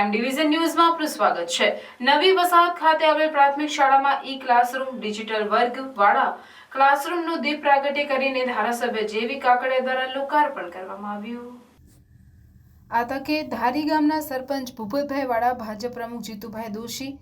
Prime division ન્યૂઝમાં આપનું સ્વાગત છે. નવી વસાહત ખાતે આવેલ પ્રાથમિક શાળામાં ઈ ક્લાસરૂમ, ડિજિટલ વર્ગ વાળા ક્લાસરૂમનું દીપ પ્રાગટ્ય કરીને ધારાસભ્ય જેવી કાકડિયા દ્વારા લોકાર્પણ કરવામાં આવ્યું. આ તકે ધારી ગામના સરપંચ ભૂપતભાઈ વાળા ભાજપ પ્રમુખ જીતુભાઈ દોશી,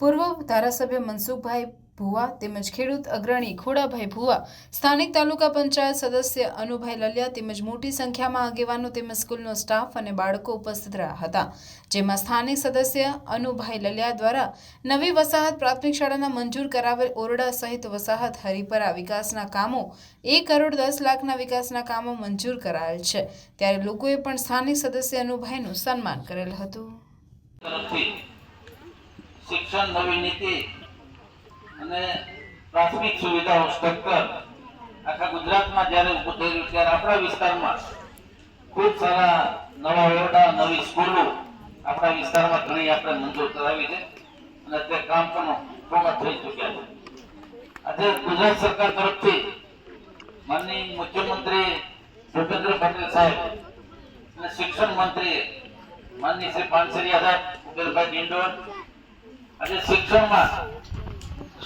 પૂર્વ ધારાસભ્ય મનસુખભાઈ ભુવા તેમજ ખેડૂત અગ્રણી ખોડાભાઈ ભુવા, સ્થાનિક તાલુકા પંચાયત સદસ્ય અનુભાઈ લલિયા તેમજ મોટી સંખ્યામાં આગેવાનો તેમજ સ્કૂલનો સ્ટાફ અને બાળકો ઉપસ્થિત રહ્યા હતા, જેમાં સ્થાનિક સદસ્ય અનુભાઈ લલિયા દ્વારા નવી વસાહત પ્રાથમિક શાળાના મંજૂર કરાવેલ ઓરડા સહિત વસાહત હરિપરા વિકાસના કામો, એક કરોડ દસ લાખના વિકાસના કામો મંજૂર કરાયેલ છે. ત્યારે લોકોએ પણ સ્થાનિક સદસ્ય અનુભાઈનું સન્માન કરેલ હતું. શિક્ષણ નવી નીતિ અને પ્રાથમિક સુવિધાઓ સ્ટ્રક્ચર આખા ગુજરાતમાં જ્યારે ઊભું થઈ ત્યારે આપણા વિસ્તારમાં ખૂબ સારા નવા ઓરડા, નવી સ્કૂલો આપણા વિસ્તારમાં ઘણી આપણે મંજૂર કરાવી છે. અને તે કામ પણ પૂર્ણ થઈ ચૂક્યા છે. આજે ગુજરાત સરકાર તરફથી માનનીય મુખ્યમંત્રી ભૂપેન્દ્ર પટેલ સાહેબ અને શિક્ષણ મંત્રી માનનીય શ્રી પાનસરિયા સાહેબ, કુબેરભાઈ ડિંડોર આજે શિક્ષણમાં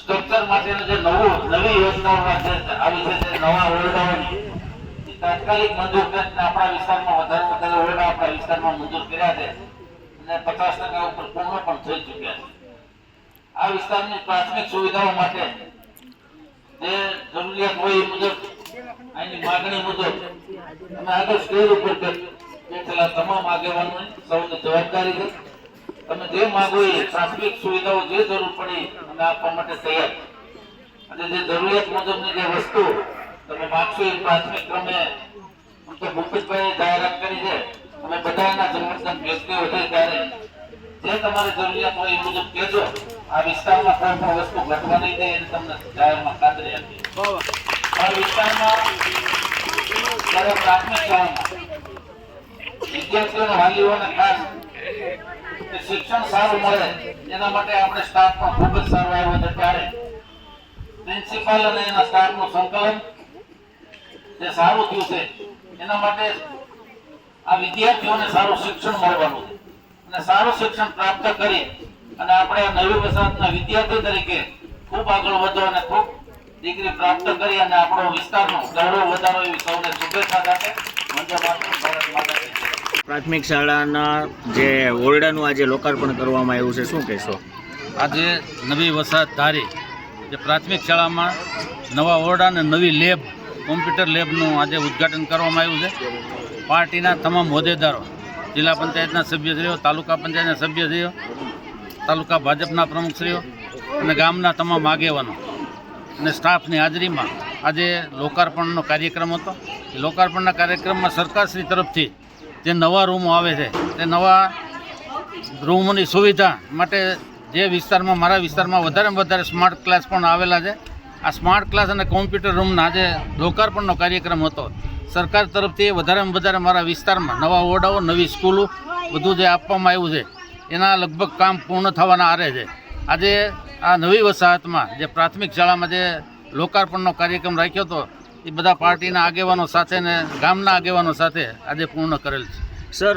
સ્ટ્રક્ચર માટેનું જે નવું, નવી યોજનાઓ જે આવી છે જે નવા ઓરડાઓની તાત્કાલિક મંજૂર કરીને આપણા વિસ્તારમાં વધારે વધારે ઓરડા આપણા વિસ્તારમાં મંજૂર કર્યા છે, અને પચાસ ટકા ઉપર પૂર્ણ પણ થઈ ચૂક્યા છે. આ વિસ્તારની પ્રાથમિક સુવિધાઓ માટે જે જરૂરિયાત હોય એ મુજબ, અહીંની માગણી મુજબ અમે આગળ સ્ટેજ ઉપર બેઠેલા તમામ આગેવાનોની સૌની જવાબદારી છે. જે માંગો એ પ્રાથમિક સુવિધાઓ જે જરૂર પડે અમે આપવા માટે તૈયાર. અને જે જરૂરિયાત મુજબની જે વસ્તુ તમે માગશો એ પ્રાથમિક ક્રમે તો ભૂપતભાઈએ જાહેરાત કરી છે. અમે બધા એના સંગઠન વ્યક્તિઓ છે ત્યારે જે તમારે જરૂરિયાત હોય એ મુજબ કહેજો. આ વિસ્તારમાં કોઈ પણ વસ્તુ ઘટવા નહીં દે એની તમને જાહેરમાં ખાતરી આપી આ વિસ્તારમાં જ્યારે પ્રાથમિક શાળામાં વિદ્યાર્થીઓને વાલીઓને ખાસ શિક્ષણ સારું મળે, એના માટે આપણે સ્ટાફ પણ ખૂબ જ સારો આવ્યો છે ત્યારે પ્રિન્સિપાલ અને એના સ્ટાફનું સંકલન જે સારું થયું છે, એના માટે આ વિદ્યાર્થીઓને સારું શિક્ષણ મળવાનું છે અને સારું શિક્ષણ પ્રાપ્ત કરી અને આપણે આ નવી વસાહતના વિદ્યાર્થી તરીકે ખૂબ આગળ વધો અને ખૂબ ડિગ્રી પ્રાપ્ત કરી અને આપણો વિસ્તારનો ગૌરવ વધારો એવી સૌને શુભેચ્છા સાથે વંદે માતરમ ભારત માતા. પ્રાથમિક શાળાના જે ઓરડાનું આજે લોકાર્પણ કરવામાં આવ્યું છે, શું કહેશો? આજે નવી વસાહત ધારી જે પ્રાથમિક શાળામાં નવા ઓરડા અને નવી લેબ, કોમ્પ્યુટર લેબનું આજે ઉદ્ઘાટન કરવામાં આવ્યું છે. પાર્ટીના તમામ હોદ્દેદારો, જિલ્લા પંચાયતના સભ્યશ્રીઓ, તાલુકા પંચાયતના સભ્યશ્રીઓ, તાલુકા ભાજપના પ્રમુખશ્રીઓ અને ગામના તમામ આગેવાનો અને સ્ટાફની હાજરીમાં આજે લોકાર્પણનો કાર્યક્રમ હતો. લોકાર્પણના કાર્યક્રમમાં સરકારશ્રી તરફથી જે નવા રૂમો આવે છે, તે નવા રૂમોની સુવિધા માટે જે વિસ્તારમાં, મારા વિસ્તારમાં વધારેમાં વધારે સ્માર્ટ ક્લાસ પણ આવેલા છે. આ સ્માર્ટ ક્લાસ અને કોમ્પ્યુટર રૂમના આજે લોકાર્પણનો કાર્યક્રમ હતો. સરકાર તરફથી વધારેમાં વધારે મારા વિસ્તારમાં નવા ઓરડાઓ, નવી સ્કૂલો બધું જે આપવામાં આવ્યું છે, એના લગભગ કામ પૂર્ણ થવાના આરે છે. આજે આ નવી વસાહતમાં જે પ્રાથમિક શાળામાં જે લોકાર્પણનો કાર્યક્રમ રાખ્યો હતો એ બધા પાર્ટીના આગેવાનો સાથે ને ગામના આગેવાનો સાથે આજે પૂર્ણ કરેલ છે. સર